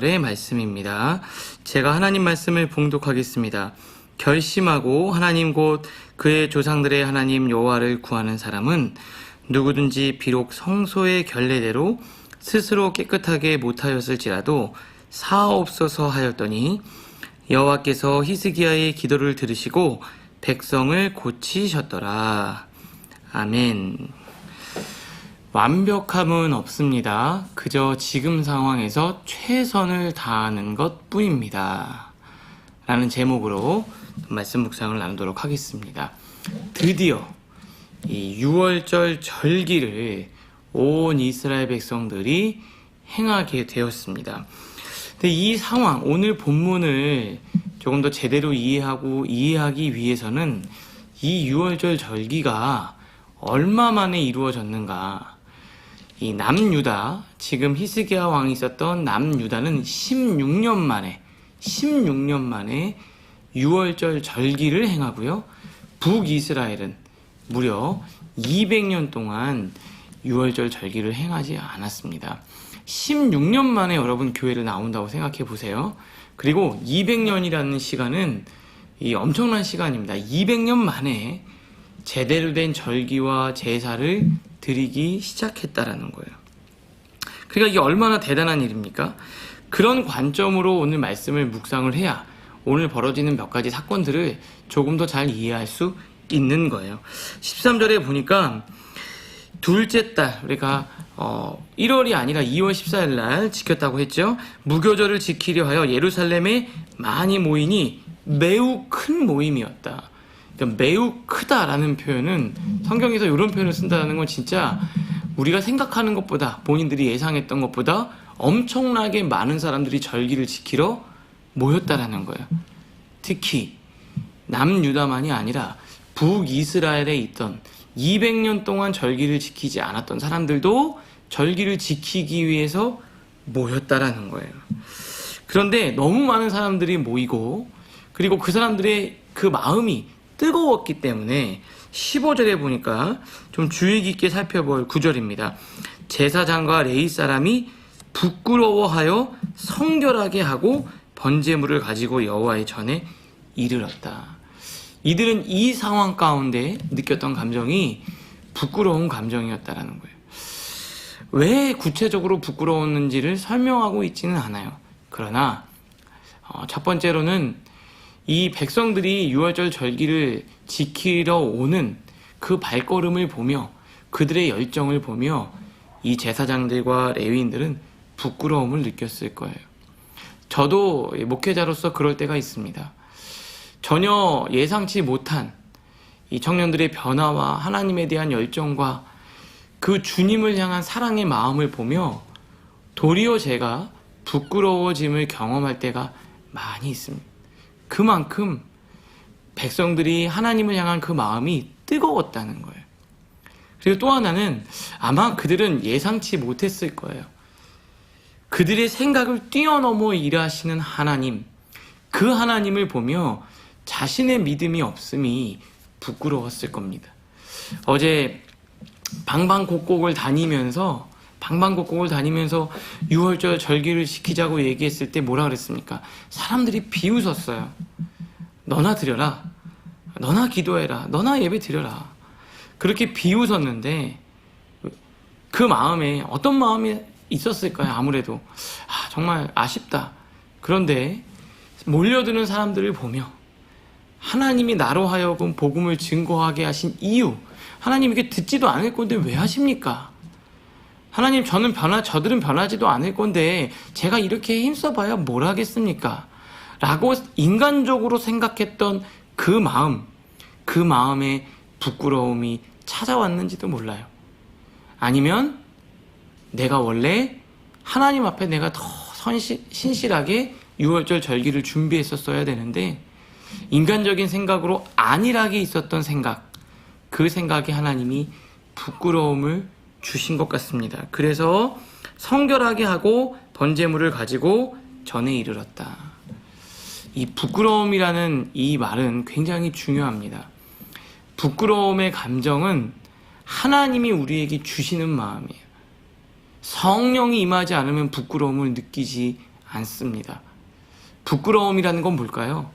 의 말씀입니다. 제가 하나님 말씀을 봉독하겠습니다. 결심하고 하나님 곧 그의 조상들의 하나님 여호와를 구하는 사람은 누구든지 비록 성소의 결례대로 스스로 깨끗하게 못하였을지라도 사옵소서 하였더니 여호와께서 히스기야의 기도를 들으시고 백성을 고치셨더라. 아멘. 완벽함은 없습니다. 그저 지금 상황에서 최선을 다하는 것 뿐입니다. 라는 제목으로 말씀 묵상을 나누도록 하겠습니다. 드디어 이 6월절 절기를 온 이스라엘 백성들이 행하게 되었습니다. 근데 이 상황, 오늘 본문을 조금 더 제대로 이해하고 이해하기 위해서는 이 6월절 절기가 얼마 만에 이루어졌는가, 이 남유다 지금 히스기야 왕이 있었던 남유다는 16년 만에 16년 만에 6월절 절기를 행하고요. 북이스라엘은 무려 200년 동안 6월절 절기를 행하지 않았습니다. 16년 만에 여러분 교회를 나온다고 생각해 보세요. 그리고 200년이라는 시간은 이 엄청난 시간입니다. 200년 만에 제대로 된 절기와 제사를 드리기 시작했다라는 거예요. 그러니까 이게 얼마나 대단한 일입니까? 그런 관점으로 오늘 말씀을 묵상을 해야 오늘 벌어지는 몇 가지 사건들을 조금 더 잘 이해할 수 있는 거예요. 13절에 보니까 둘째 달 우리가 어, 1월이 아니라 2월 14일 날 지켰다고 했죠. 무교절을 지키려 하여 예루살렘에 많이 모이니 매우 큰 모임이었다. 그러니까 매우 크다라는 표현은 성경에서 이런 표현을 쓴다는 건 진짜 우리가 생각하는 것보다 본인들이 예상했던 것보다 엄청나게 많은 사람들이 절기를 지키러 모였다라는 거예요. 특히 남유다만이 아니라 북이스라엘에 있던 200년 동안 절기를 지키지 않았던 사람들도 절기를 지키기 위해서 모였다라는 거예요. 그런데 너무 많은 사람들이 모이고 그리고 그 사람들의 그 마음이 뜨거웠기 때문에 15절에 보니까 좀 주의 깊게 살펴볼 구절입니다. 제사장과 레이 사람이 부끄러워하여 성결하게 하고 번제물을 가지고 여호와의 전에 이르렀다. 이들은 이 상황 가운데 느꼈던 감정이 부끄러운 감정이었다라는 거예요. 왜 구체적으로 부끄러웠는지를 설명하고 있지는 않아요. 그러나 어, 첫 번째로는 이 백성들이 유월절 절기를 지키러 오는 그 발걸음을 보며 그들의 열정을 보며 이 제사장들과 레위인들은 부끄러움을 느꼈을 거예요. 저도 목회자로서 그럴 때가 있습니다. 전혀 예상치 못한 이 청년들의 변화와 하나님에 대한 열정과 그 주님을 향한 사랑의 마음을 보며 도리어 제가 부끄러워짐을 경험할 때가 많이 있습니다. 그만큼 백성들이 하나님을 향한 그 마음이 뜨거웠다는 거예요. 그리고 또 하나는 아마 그들은 예상치 못했을 거예요. 그들의 생각을 뛰어넘어 일하시는 하나님, 그 하나님을 보며 자신의 믿음이 없음이 부끄러웠을 겁니다. 어제 방방곡곡을 다니면서 방방곡곡을 다니면서 6월절 절기를 지키자고 얘기했을 때 뭐라 그랬습니까? 사람들이 비웃었어요. 너나 드려라. 너나 기도해라. 너나 예배 드려라. 그렇게 비웃었는데 그 마음에 어떤 마음이 있었을까요? 아무래도 아, 정말 아쉽다. 그런데 몰려드는 사람들을 보며 하나님이 나로 하여금 복음을 증거하게 하신 이유 하나님 이게 듣지도 않을 건데 왜 하십니까? 하나님 저는 변화 저들은 변하지도 않을 건데 제가 이렇게 힘써 봐야 뭘 하겠습니까? 라고 인간적으로 생각했던 그 마음 그 마음에 부끄러움이 찾아왔는지도 몰라요. 아니면 내가 원래 하나님 앞에 내가 더 선시, 신실하게 6월절 절기를 준비했었어야 되는데 인간적인 생각으로 안일하게 있었던 생각 그 생각에 하나님이 부끄러움을 주신 것 같습니다. 그래서 성결하게 하고 번제물을 가지고 전에 이르렀다. 이 부끄러움이라는 이 말은 굉장히 중요합니다. 부끄러움의 감정은 하나님이 우리에게 주시는 마음이에요. 성령이 임하지 않으면 부끄러움을 느끼지 않습니다. 부끄러움이라는 건 뭘까요?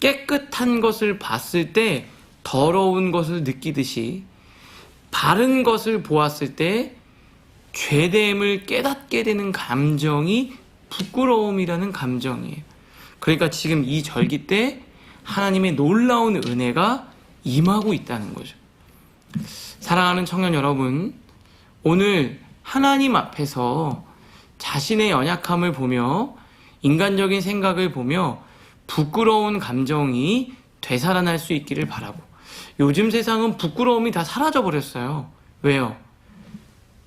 깨끗한 것을 봤을 때 더러운 것을 느끼듯이 바른 것을 보았을 때 죄됨을 깨닫게 되는 감정이 부끄러움이라는 감정이에요. 그러니까 지금 이 절기 때 하나님의 놀라운 은혜가 임하고 있다는 거죠. 사랑하는 청년 여러분, 오늘 하나님 앞에서 자신의 연약함을 보며 인간적인 생각을 보며 부끄러운 감정이 되살아날 수 있기를 바라고 요즘 세상은 부끄러움이 다 사라져 버렸어요. 왜요?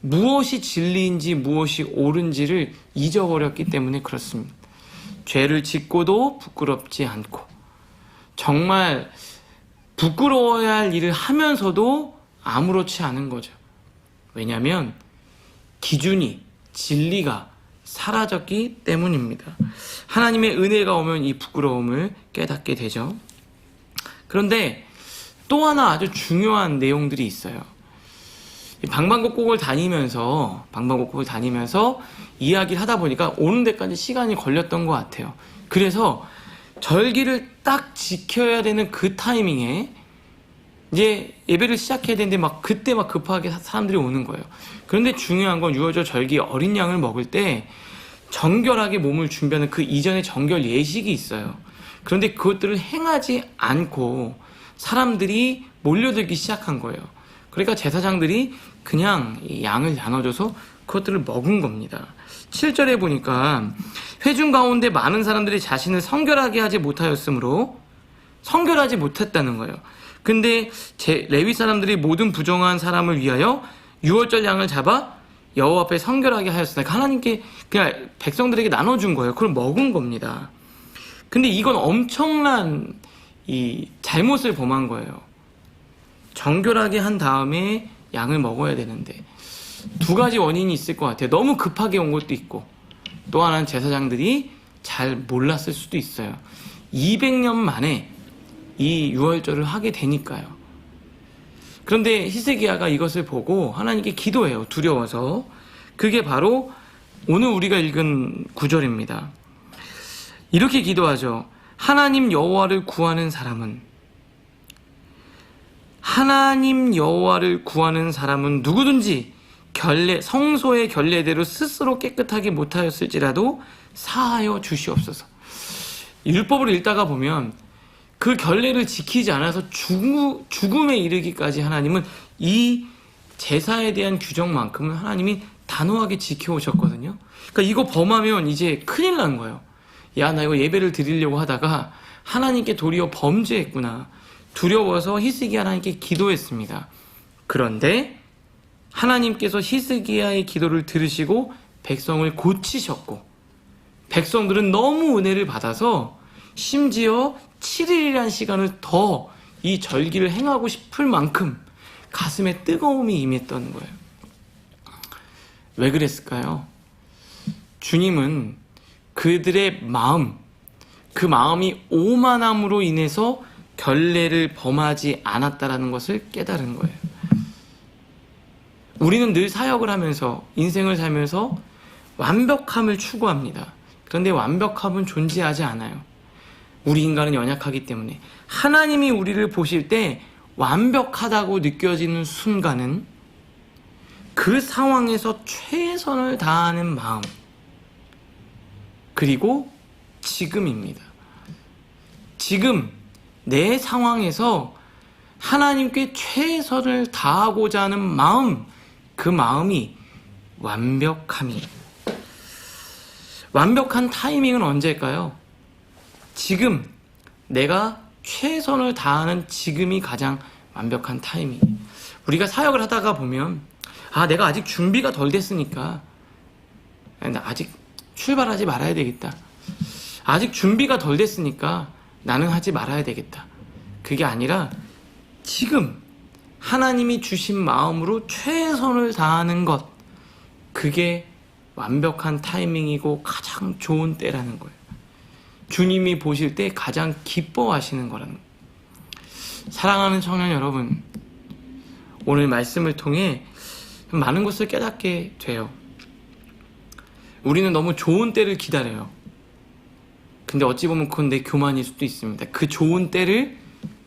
무엇이 진리인지 무엇이 옳은지를 잊어버렸기 때문에 그렇습니다. 죄를 짓고도 부끄럽지 않고 정말 부끄러워야 할 일을 하면서도 아무렇지 않은 거죠. 왜냐하면 기준이 진리가 사라졌기 때문입니다. 하나님의 은혜가 오면 이 부끄러움을 깨닫게 되죠. 그런데 또 하나 아주 중요한 내용들이 있어요. 이 방방곡곡을 다니면서 방방곡곡을 다니면서 이야기를 하다 보니까 오는 데까지 시간이 걸렸던 것 같아요. 그래서 절기를 딱 지켜야 되는 그 타이밍에 이제 예배를 시작해야 되는데 막 그때 막 급하게 사- 사람들이 오는 거예요. 그런데 중요한 건 유월절 절기 어린 양을 먹을 때 정결하게 몸을 준비하는 그 이전에 정결 예식이 있어요. 그런데 그것들을 행하지 않고 사람들이 몰려들기 시작한 거예요. 그러니까 제사장들이 그냥 이 양을 나눠줘서 그것들을 먹은 겁니다. 7절에 보니까 회중 가운데 많은 사람들이 자신을 성결하게 하지 못하였으므로 성결하지 못했다는 거예요. 근데 제 레위 사람들이 모든 부정한 사람을 위하여 유월절 양을 잡아 여호와 앞에 성결하게 하였으나 그러니까 하나님께 그냥 백성들에게 나눠준 거예요. 그걸 먹은 겁니다. 근데 이건 엄청난 이 잘못을 범한 거예요. 정결하게 한 다음에 양을 먹어야 되는데 두 가지 원인이 있을 것 같아요. 너무 급하게 온 것도 있고 또 하나는 제사장들이 잘 몰랐을 수도 있어요. 200년 만에 이 유월절을 하게 되니까요. 그런데 히스기야가 이것을 보고 하나님께 기도해요. 두려워서. 그게 바로 오늘 우리가 읽은 구절입니다. 이렇게 기도하죠. 하나님 여호와를 구하는 사람은 하나님 여호와를 구하는 사람은 누구든지 결례 성소의 결례대로 스스로 깨끗하게 못하였을지라도 사하여 주시옵소서. 율법을 읽다가 보면 그 결례를 지키지 않아서 죽음, 죽음에 이르기까지 하나님은 이 제사에 대한 규정만큼은 하나님이 단호하게 지켜오셨거든요. 그러니까 이거 범하면 이제 큰일 난 거예요. 야, 나 이거 예배를 드리려고 하다가 하나님께 도리어 범죄했구나. 두려워서 히스기야 하나님께 기도했습니다. 그런데 하나님께서 히스기야의 기도를 들으시고 백성을 고치셨고 백성들은 너무 은혜를 받아서 심지어 7일이라는 시간을 더 이 절기를 행하고 싶을 만큼 가슴에 뜨거움이 임했던 거예요. 왜 그랬을까요? 주님은 그들의 마음, 그 마음이 오만함으로 인해서 결례를 범하지 않았다라는 것을 깨달은 거예요. 우리는 늘 사역을 하면서 인생을 살면서 완벽함을 추구합니다. 그런데 완벽함은 존재하지 않아요. 우리 인간은 연약하기 때문에 하나님이 우리를 보실 때 완벽하다고 느껴지는 순간은 그 상황에서 최선을 다하는 마음 그리고 지금입니다. 지금 내 상황에서 하나님께 최선을 다하고자 하는 마음 그 마음이 완벽함이에요. 완벽한 타이밍은 언제일까요? 지금 내가 최선을 다하는 지금이 가장 완벽한 타이밍. 우리가 사역을 하다가 보면 아 내가 아직 준비가 덜 됐으니까 나 아직 출발하지 말아야 되겠다. 아직 준비가 덜 됐으니까 나는 하지 말아야 되겠다. 그게 아니라 지금 하나님이 주신 마음으로 최선을 다하는 것 그게 완벽한 타이밍이고 가장 좋은 때라는 거예요. 주님이 보실 때 가장 기뻐하시는 거라는 거예요. 사랑하는 청년 여러분, 오늘 말씀을 통해 많은 것을 깨닫게 돼요. 우리는 너무 좋은 때를 기다려요. 근데 어찌 보면 그건 내 교만일 수도 있습니다. 그 좋은 때를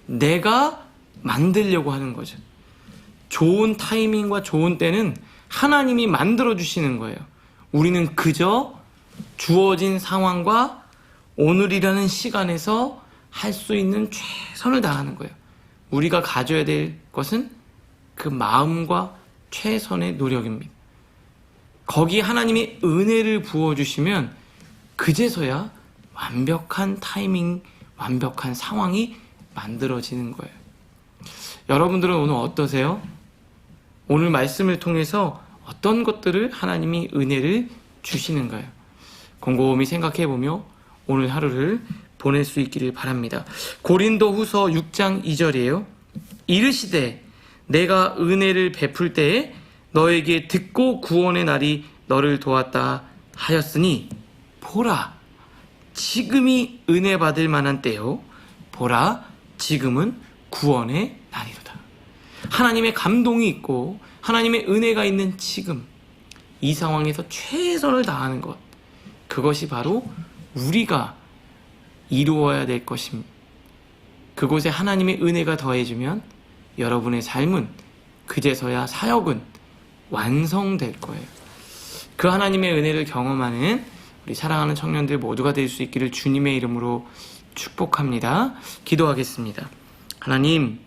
내가 만들려고 하는 거죠. 좋은 타이밍과 좋은 때는 하나님이 만들어 주시는 거예요. 우리는 그저 주어진 상황과 오늘이라는 시간에서 할 수 있는 최선을 다하는 거예요. 우리가 가져야 될 것은 그 마음과 최선의 노력입니다. 거기 하나님이 은혜를 부어주시면 그제서야 완벽한 타이밍, 완벽한 상황이 만들어지는 거예요. 여러분들은 오늘 어떠세요? 오늘 말씀을 통해서 어떤 것들을 하나님이 은혜를 주시는가요? 곰곰이 생각해 보며 오늘 하루를 보낼 수 있기를 바랍니다. 고린도 후서 6장 2절이에요. 이르시되 내가 은혜를 베풀 때에 너에게 듣고 구원의 날이 너를 도왔다 하였으니 보라 지금이 은혜 받을 만한 때요 보라 지금은 구원의 날이로다. 하나님의 감동이 있고 하나님의 은혜가 있는 지금 이 상황에서 최선을 다하는 것 그것이 바로 우리가 이루어야 될 것입니다. 그곳에 하나님의 은혜가 더해지면 여러분의 삶은 그제서야 사역은 완성될 거예요. 그 하나님의 은혜를 경험하는 우리 사랑하는 청년들 모두가 될 수 있기를 주님의 이름으로 축복합니다. 기도하겠습니다. 하나님,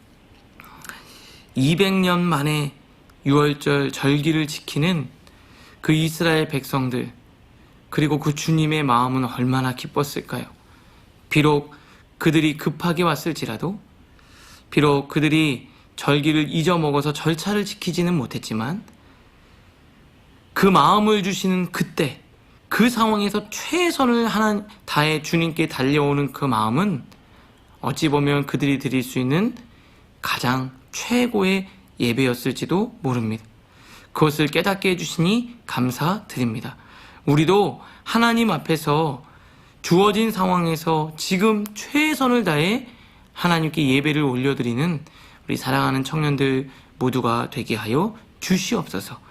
200년 만에 6월절 절기를 지키는 그 이스라엘 백성들, 그리고 그 주님의 마음은 얼마나 기뻤을까요? 비록 그들이 급하게 왔을지라도, 비록 그들이 절기를 잊어먹어서 절차를 지키지는 못했지만, 그 마음을 주시는 그때, 그 상황에서 최선을 하나 다해 주님께 달려오는 그 마음은 어찌 보면 그들이 드릴 수 있는 가장 최고의 예배였을지도 모릅니다. 그것을 깨닫게 해주시니 감사드립니다. 우리도 하나님 앞에서 주어진 상황에서 지금 최선을 다해 하나님께 예배를 올려드리는 우리 사랑하는 청년들 모두가 되게 하여 주시옵소서.